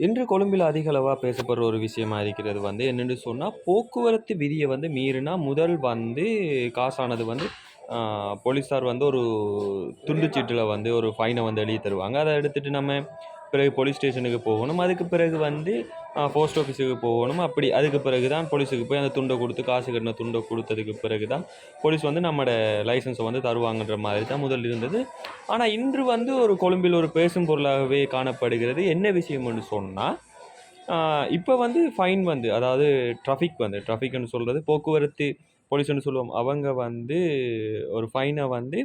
இன்று கொழும்பில் அதிகளவா பேசப்படுற ஒரு விஷயமா இருக்கிறது வந்து என்னென்னு சொன்னால் போக்குவரத்து விதியை வந்து மீறினா முதல் வந்து காசானது வந்து போலீஸார் வந்து ஒரு துண்டுச்சீட்டுல வந்து ஒரு ஃபைனை வந்து எழுதி தருவாங்க. அதை எடுத்துகிட்டு நம்ம பிறகு போலீஸ் ஸ்டேஷனுக்கு போகணும். அதுக்கு பிறகு வந்து போஸ்ட் ஆஃபீஸுக்கு போகணும். அப்படி அதுக்கு பிறகு தான் போலீஸுக்கு போய் அந்த துண்டை கொடுத்து காசு கட்டின துண்டை கொடுத்ததுக்கு பிறகு தான் போலீஸ் வந்து நம்மளோட லைசன்ஸை வந்து தருவாங்கன்ற மாதிரி தான் முதல் இருந்தது. ஆனால் இன்று வந்து ஒரு கொழும்பில் ஒரு பேசும் பொருளாகவே காணப்படுகிறது. என்ன விஷயம்னு சொன்னால் இப்போ வந்து ஃபைன் வந்து அதாவது ட்ராஃபிக் வந்து ட்ராஃபிக்னு சொல்கிறது போக்குவரத்து போலீஸ்னு சொல்லுவோம். அவங்க வந்து ஒரு ஃபைனை வந்து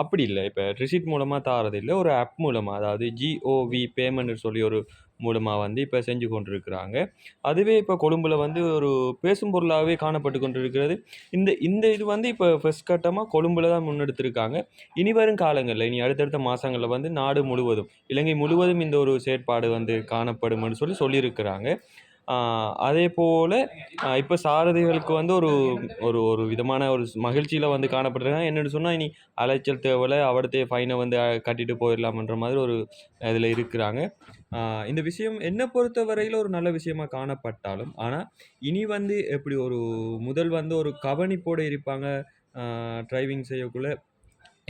அப்படி இல்லை இப்போ ரிசிட் ரிசிப்ட் தாரது இல்லை ஒரு ஆப் மூலமாக அதாவது ஜிஓவி பேமெண்ட்னு சொல்லி ஒரு மூலமாக வந்து இப்போ செஞ்சு கொண்டிருக்கிறாங்க. அதுவே இப்போ கொழும்பில் வந்து ஒரு பேசும் பொருளாகவே காணப்பட்டு கொண்டிருக்கிறது. இந்த இந்த இது வந்து இப்போ ஃபஸ்ட் கட்டமாக கொழும்பில் தான் முன்னெடுத்திருக்காங்க. இனிவரும் காலங்களில் இனி அடுத்தடுத்த மாதங்களில் வந்து நாடு முழுவதும், இலங்கை முழுவதும் இந்த ஒரு செயற்பாடு வந்து காணப்படும்னு சொல்லி சொல்லியிருக்கிறாங்க. அதே போல் இப்போ சாரதிகளுக்கு வந்து ஒரு ஒரு ஒரு விதமான ஒரு மகிழ்ச்சியில் வந்து காணப்படுறாங்க. என்னென்னு சொன்னால் இனி அலைச்சல் தேவல்ல. அவடத்தே ஃபைனை வந்து கட்டிட்டு போயிரலாம்ன்ற மாதிரி ஒரு இதில் இருக்கிறாங்க. இந்த விஷயம் என்ன பொறுத்தவரையில ஒரு நல்ல விஷயமாக காணப்பட்டாலும், ஆனால் இனி வந்து எப்படி ஒரு முதல் வந்து ஒரு கவனிப்போடு இருப்பாங்க. ட்ரைவிங் டிரைவிங்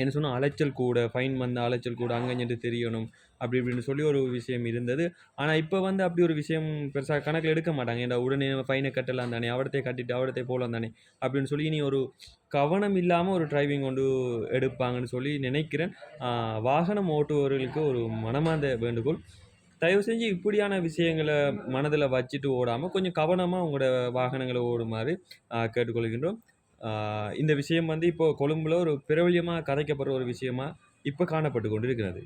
என்ன சொன்னால் அலைச்சல் கூட, ஃபைன் வந்த அலைச்சல் கூட, அங்கே இங்கன்ட்டு தெரியணும் அப்படி இப்படின்னு சொல்லி ஒரு விஷயம் இருந்தது. ஆனால் இப்போ வந்து அப்படி ஒரு விஷயம் பெருசாக கணக்கில் எடுக்க மாட்டாங்க. ஏன்டா உடனே ஃபைனை கட்டலாம் தானே, அவடத்தை கட்டிட்டு அவடத்தை போகலாம் தானே, அப்படின்னு சொல்லி இனி ஒரு கவனம் இல்லாமல் ஒரு டிரைவிங் கொண்டு எடுப்பாங்கன்னு சொல்லி நினைக்கிறேன். வாகனம் ஓட்டுபவர்களுக்கு ஒரு மனமார்ந்த வேண்டுகோள். தயவு செஞ்சு இப்படியான விஷயங்கள மனதில் வச்சுட்டு ஓடாமல் கொஞ்சம் கவனமாக உங்களோட வாகனங்களை ஓடுமாறு கேட்டுக்கொள்கின்றோம். இந்த விஷயம் வந்து இப்போ கொழும்புல ஒரு பிரபல்யமா கதைக்கப்படுற ஒரு விஷயமா இப்போ காணப்பட்டு கொண்டிருக்கிறது.